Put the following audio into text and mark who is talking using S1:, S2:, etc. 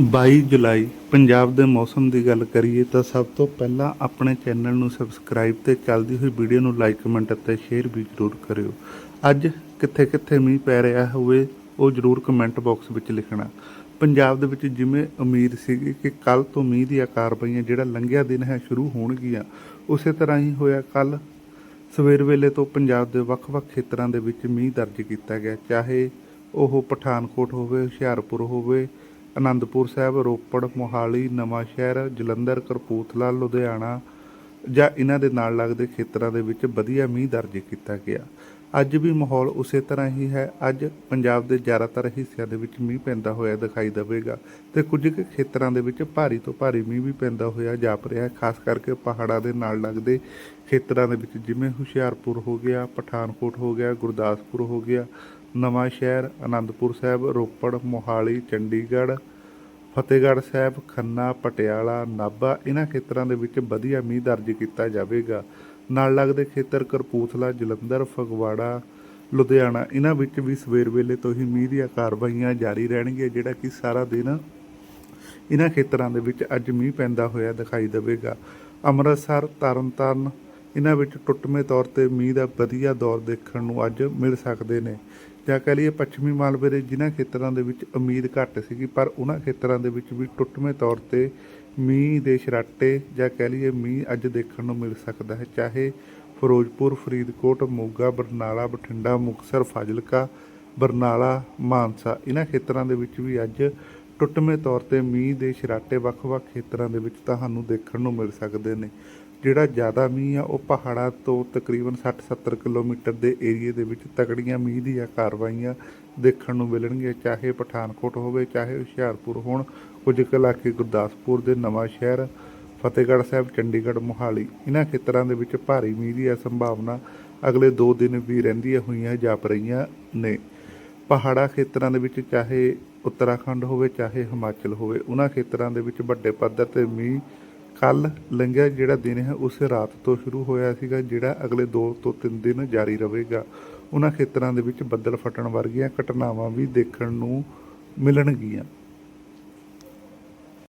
S1: 22 ਜੁਲਾਈ, ਪੰਜਾਬ ਦੇ ਮੌਸਮ ਦੀ ਗੱਲ ਕਰੀਏ ਤਾਂ ਸਭ ਤੋਂ ਪਹਿਲਾਂ ਆਪਣੇ ਚੈਨਲ ਨੂੰ ਸਬਸਕ੍ਰਾਈਬ ਤੇ ਚੱਲਦੀ ਹੋਈ ਵੀਡੀਓ ਨੂੰ ਲਾਈਕ, ਕਮੈਂਟ ਅਤੇ ਸ਼ੇਅਰ ਵੀ ਜ਼ਰੂਰ ਕਰਿਓ। ਅੱਜ ਕਿੱਥੇ ਕਿੱਥੇ ਮੀਂਹ ਪੈ ਰਿਹਾ ਹੋਵੇ, ਉਹ ਜ਼ਰੂਰ ਕਮੈਂਟ ਬਾਕਸ ਵਿੱਚ ਲਿਖਣਾ। ਪੰਜਾਬ ਦੇ ਵਿੱਚ ਜਿਵੇਂ ਉਮੀਦ ਸੀਗੀ ਕਿ ਕੱਲ ਤੋਂ ਮੀਂਹ ਦੀਆਂ ਕਾਰਵਾਈਆਂ ਜਿਹੜਾ ਲੰਘਿਆ ਦਿਨ ਹੈ, ਸ਼ੁਰੂ ਹੋਣਗੀਆਂ। ਉਸੇ ਤਰ੍ਹਾਂ ਹੀ ਹੋਇਆ ਕੱਲ ਸਵੇਰ ਵੇਲੇ ਤੋਂ ਪੰਜਾਬ ਦੇ ਵੱਖ-ਵੱਖ ਖੇਤਰਾਂ ਦੇ ਵਿੱਚ ਮੀਂਹ ਦਰਜ ਕੀਤਾ ਗਿਆ। ਚਾਹੇ ਉਹ ਪਠਾਨਕੋਟ ਹੋਵੇ, ਹੁਸ਼ਿਆਰਪੁਰ ਹੋਵੇ ਅਨੰਦਪੁਰ ਸਾਹਿਬ, ਰੋਪੜ, ਮੋਹਾਲੀ ਨਵਾਂ ਸ਼ਹਿਰ ਜਲੰਧਰ ਕਰਪੂਥਲਾ ਲੁਧਿਆਣਾ ਜਾਂ ਇਹਨਾਂ ਦੇ ਨਾਲ ਲੱਗਦੇ ਖੇਤਰਾਂ ਦੇ ਵਿੱਚ ਵਧੀਆ ਮੀਂਹ ਦਰਜ ਕੀਤਾ ਗਿਆ। ਅੱਜ ਵੀ ਮਾਹੌਲ ਉਸੇ ਤਰ੍ਹਾਂ ਹੀ ਹੈ। ਅੱਜ ਪੰਜਾਬ ਦੇ ਜ਼ਿਆਦਾਤਰ ਹਿੱਸਿਆਂ ਦੇ ਵਿੱਚ ਮੀਂਹ ਪੈਂਦਾ ਹੋਇਆ ਦਿਖਾਈ ਦੇਵੇਗਾ ਤੇ ਕੁਝ ਕੁ ਖੇਤਰਾਂ ਦੇ ਵਿੱਚ ਭਾਰੀ ਤੋਂ ਭਾਰੀ ਮੀਂਹ ਵੀ ਪੈਂਦਾ ਹੋਇਆ ਜਾਪ ਰਿਹਾ ਹੈ। ਖਾਸ ਕਰਕੇ ਪਹਾੜਾਂ ਦੇ ਨਾਲ ਲੱਗਦੇ ਖੇਤਰਾਂ ਦੇ ਵਿੱਚ ਜਿਵੇਂ ਹੁਸ਼ਿਆਰਪੁਰ ਹੋ ਗਿਆ, ਪਠਾਨਕੋਟ ਹੋ ਗਿਆ, ਗੁਰਦਾਸਪੁਰ ਹੋ ਗਿਆ, ਨਵਾਂ ਸ਼ਹਿਰ ਆਨੰਦਪੁਰ ਸਾਹਿਬ, ਰੋਪੜ, ਮੋਹਾਲੀ, ਚੰਡੀਗੜ੍ਹ, ਫਤਿਹਗੜ੍ਹ ਸਾਹਿਬ, ਖੰਨਾ, ਪਟਿਆਲਾ, ਨਾਭਾ, ਇਹਨਾਂ ਖੇਤਰਾਂ ਦੇ ਵਿੱਚ ਵਧੀਆ ਮੀਂਹ ਦਰਜ ਕੀਤਾ ਜਾਵੇਗਾ। ਨਾਲ ਲੱਗਦੇ ਖੇਤਰ ਕਰਪੂਥਲਾ, ਜਲੰਧਰ, ਫਗਵਾੜਾ, ਲੁਧਿਆਣਾ, ਇਹਨਾਂ ਵਿੱਚ ਵੀ ਸਵੇਰ ਵੇਲੇ ਤੋਂ ਹੀ ਮੀਂਹ ਦੀਆਂ ਕਾਰਵਾਈਆਂ ਜਾਰੀ ਰਹਿਣਗੀਆਂ, ਜਿਹੜਾ ਕਿ ਸਾਰਾ ਦਿਨ ਇਹਨਾਂ ਖੇਤਰਾਂ ਦੇ ਵਿੱਚ ਅੱਜ ਮੀਂਹ ਪੈਂਦਾ ਹੋਇਆ ਦਿਖਾਈ ਦੇਵੇਗਾ। ਅੰਮ੍ਰਿਤਸਰ, ਤਰਨਤਾਰਨ, ਇਹਨਾਂ ਵਿੱਚ ਟੁੱਟਵੇਂ ਤੌਰ ਤੇ ਮੀਂਹ ਦਾ ਵਧੀਆ ਦੌਰ ਦੇਖਣ ਨੂੰ ਅੱਜ ਮਿਲ ਸਕਦੇ ਨੇ। ਜਾਂ ਕਹਿ ਲਈਏ ਪੱਛਮੀ ਮਾਲਵੇ ਦੇ ਜਿਨ੍ਹਾਂ ਖੇਤਰਾਂ ਦੇ ਵਿੱਚ ਉਮੀਦ ਘੱਟ ਸੀਗੀ, ਪਰ ਉਹਨਾਂ ਖੇਤਰਾਂ ਦੇ ਵਿੱਚ ਵੀ ਟੁੱਟਵੇਂ ਤੌਰ ਤੇ ਮੀਂਹ ਦੇ ਸ਼ਰਾਟੇ ਜਾਂ ਕਹਿ ਲਈਏ ਮੀਂਹ ਅੱਜ ਦੇਖਣ ਨੂੰ ਮਿਲ ਸਕਦਾ ਹੈ। ਚਾਹੇ ਫਿਰੋਜ਼ਪੁਰ, ਫਰੀਦਕੋਟ, ਮੋਗਾ, ਬਰਨਾਲਾ, ਬਠਿੰਡਾ, ਮੁਕਤਸਰ, ਫਾਜ਼ਿਲਕਾ, ਬਰਨਾਲਾ, ਮਾਨਸਾ, ਇਹਨਾਂ ਖੇਤਰਾਂ ਦੇ ਵਿੱਚ ਵੀ ਅੱਜ ਟੁੱਟਵੇਂ ਤੌਰ ਤੇ ਮੀਂਹ ਦੇ ਸ਼ਰਾਟੇ ਵੱਖ-ਵੱਖ ਖੇਤਰਾਂ ਦੇ ਵਿੱਚ ਤੁਹਾਨੂੰ ਦੇਖਣ ਨੂੰ ਮਿਲ ਸਕਦੇ ਨੇ। ਜਿਹੜਾ ਜ਼ਿਆਦਾ ਮੀਂਹ ਆ, ਉਹ ਪਹਾੜਾਂ ਤੋਂ ਤਕਰੀਬਨ 60-70 ਕਿਲੋਮੀਟਰ ਦੇ ਏਰੀਏ ਦੇ ਵਿੱਚ ਤਕੜੀਆਂ ਮੀਂਹ ਦੀਆਂ ਕਾਰਵਾਈਆਂ ਦੇਖਣ ਨੂੰ ਮਿਲਣਗੀਆਂ, ਚਾਹੇ ਪਠਾਨਕੋਟ ਹੋਵੇ, ਚਾਹੇ ਹੁਸ਼ਿਆਰਪੁਰ ਹੋਣ, ਕੁਝ ਕੁ ਇਲਾਕੇ ਗੁਰਦਾਸਪੁਰ ਦੇ ਨਵਾਂ ਸ਼ਹਿਰ, ਫਤਿਹਗੜ੍ਹ ਸਾਹਿਬ, ਚੰਡੀਗੜ੍ਹ, ਮੋਹਾਲੀ। ਇਹਨਾਂ ਖੇਤਰਾਂ ਦੇ ਵਿੱਚ ਭਾਰੀ ਮੀਂਹ ਦੀ ਸੰਭਾਵਨਾ ਅਗਲੇ 2 ਦਿਨ ਵੀ ਰਹਿੰਦੀਆਂ ਹੋਈਆਂ ਜਾਪ ਰਹੀਆਂ ਨੇ। ਪਹਾੜਾ ਖੇਤਰਾਂ ਦੇ ਵਿੱਚ ਚਾਹੇ ਉੱਤਰਾਖੰਡ ਹੋਵੇ, ਚਾਹੇ ਹਿਮਾਚਲ ਹੋਵੇ ਉਹਨਾਂ ਖੇਤਰਾਂ ਦੇ ਵਿੱਚ ਵੱਡੇ ਪੱਧਰ ਤੇ ਮੀਂਹ ਕੱਲ ਲੰਘਿਆ ਜਿਹੜਾ ਦਿਨ ਹੈ, ਉਸੇ ਰਾਤ ਤੋਂ ਸ਼ੁਰੂ ਹੋਇਆ ਸੀਗਾ, ਜਿਹੜਾ ਅਗਲੇ 2 ਤੋਂ 3 ਦਿਨ ਜਾਰੀ ਰਹੇਗਾ। ਉਹਨਾਂ ਖੇਤਰਾਂ ਦੇ ਵਿੱਚ ਬੱਦਲ ਫਟਣ ਵਰਗੀਆਂ ਘਟਨਾਵਾਂ ਵੀ ਦੇਖਣ ਨੂੰ ਮਿਲਣਗੀਆਂ।